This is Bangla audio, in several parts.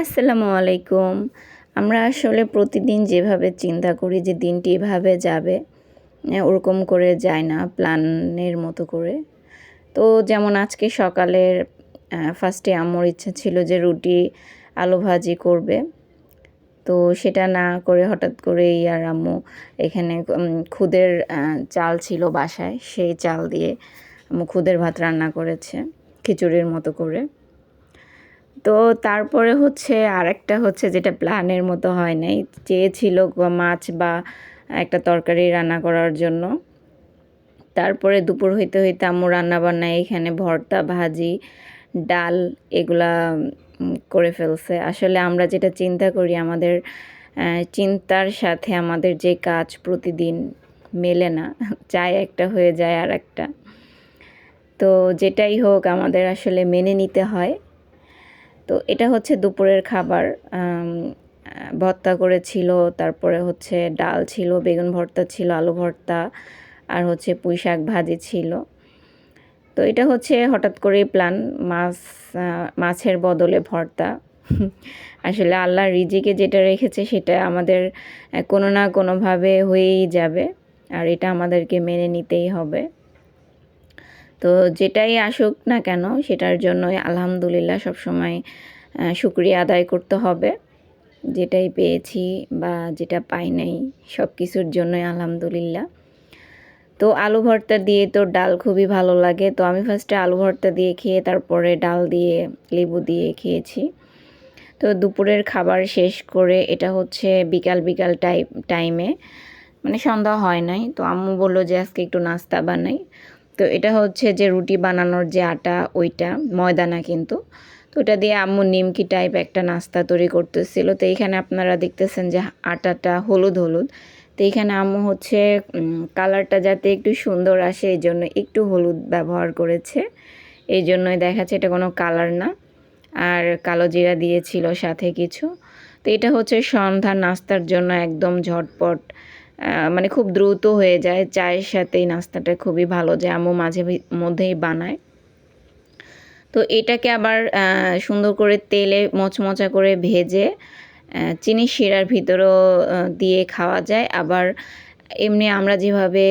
আসসালামু আলাইকুম। আমরা আসলে প্রতিদিন যেভাবে চিন্তা করি যে দিনটি এভাবে যাবে ওরকম করে যায় না, প্ল্যানের মতো করে। তো যেমন আজকে সকালের ফার্স্টে আম্মুর ইচ্ছা ছিল যে রুটি, আলু ভাজি করবে। তো সেটা না করে হঠাৎ করেই আর আম্মু এখানে খুদের চাল ছিল বাসায়, সেই চাল দিয়ে আম্মু খুদের ভাত রান্না করেছে, খিচুড়ির মতো করে। তো তারপরে হচ্ছে আরেকটা হচ্ছে যেটা প্ল্যানের মতো হয় নাই, চেয়েছিল মাছ বা একটা তরকারি রান্না করার জন্য। তারপরে দুপুর হইতে হইতে আম্মু রান্না বান্না এখানে ভর্তা, ভাজি, ডাল এগুলা করে ফেলছে। আসলে আমরা যেটা চিন্তা করি আমাদের চিন্তার সাথে আমাদের যে কাজ প্রতিদিন মেলে না চাই একটা হয়ে যায় আর একটা তো যেটাই হোক আমাদের আসলে মেনে নিতে হয়। তো এটা হচ্ছে দুপুরের খাবার ভর্তা করেছিল, তারপরে হচ্ছে ডাল ছিল, বেগুন ভর্তা ছিল, আলু ভর্তা, আর হচ্ছে পুঁই শাক ভাজি ছিল। তো এটা হচ্ছে হঠাৎ করে প্ল্যান মাছ মাছের বদলে ভর্তা। আসলে আল্লাহ রিজিকে যেটা রেখেছে সেটা আমাদের কোনো না কোনোভাবে হয়েই যাবে, আর এটা আমাদেরকে মেনে নিতেই হবে। তো যেটাই আসুক না কেন, সেটার জন্যই আলহামদুলিল্লাহ সবসময় শুক্রিয়া আদায় করতে হবে। যেটাই পেয়েছি বা যেটা পাই নাই সব কিছুর জন্যই আলহামদুলিল্লাহ। তো আলু ভর্তা দিয়ে তো ডাল খুবই ভালো লাগে। তো আমি ফার্স্টে আলু ভর্তা দিয়ে খেয়ে, তারপরে ডাল দিয়ে, লেবু দিয়ে খেয়েছি। তো দুপুরের খাবার শেষ করে, এটা হচ্ছে বিকাল বিকাল টাইম, টাইমে মানে সন্ধ্যা হয় নাই। তো আম্মু বলল যে আজকে একটু নাস্তা বানাই। তো এটা হচ্ছে যে রুটি বানানোর যে আটা, ওইটা ময়দা না কিন্তু। তো ওটা দিয়ে আম্মু নিমকি টাইপ একটা নাস্তা তৈরি করতেছিল। তো এইখানে আপনারা দেখতেছেন যে আটাটা হলুদ হলুদ। তো এইখানে আম্মু হচ্ছে কালারটা যাতে একটু সুন্দর আসে, এই জন্য একটু হলুদ ব্যবহার করেছে। এই জন্যই দেখাচ্ছে, এটা কোনো কালার না। আর কালো জিরা দিয়েছিল সাথে কিছু। তো এটা হচ্ছে সন্ধ্যার নাস্তার জন্য একদম ঝটপট মানে খুব দ্রুত হয়ে যায়। চায়ের সাথে এই নাস্তাটা খুবই ভালো যায় আম্মু মাঝে মধ্যেই বানায়। তো এটাকে আবার সুন্দর করে তেলে মচমচা করে ভেজে চিনি শিরার ভিতরেও দিয়ে খাওয়া যায়। আবার এমনি আমরা যেভাবে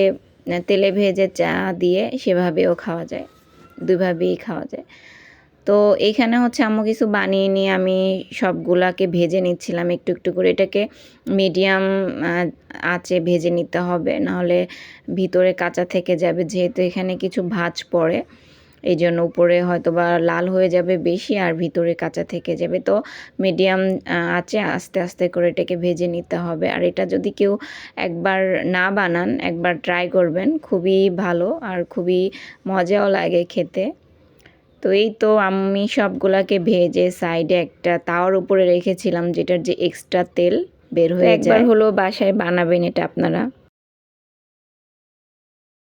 তেলে ভেজে চা দিয়ে সেভাবেও খাওয়া যায়। দুইভাবেই খাওয়া যায়। তো এইখানে হচ্ছে আম্মু কিছু বানিয়ে নিয়ে আমি সবগুলাকে ভেজে নিচ্ছিলাম একটু একটু করে। এটাকে মিডিয়াম আঁচে ভেজে নিতে হবে, নাহলে ভিতরে কাঁচা থেকে যাবে, যেহেতু এখানে কিছু ভাজ পড়ে এই জন্য উপরে হয়তো বা লাল হয়ে যাবে বেশি আর ভিতরে কাঁচা থেকে যাবে। তো মিডিয়াম আছে আস্তে আস্তে করে এটাকে ভেজে নিতে হবে। আর এটা যদি কেউ একবার না বানান, একবার ট্রাই করবেন, খুবই ভালো আর খুবই মজাও লাগে খেতে। তো এই তো আমি সবগুলাকে ভেজে সাইডে একটা তাওয়ার উপরে রেখেছিলাম যেটার যে এক্সট্রা তেল বের হয়ে যায় একবার হলো বাসায় বানাবেন এটা আপনারা।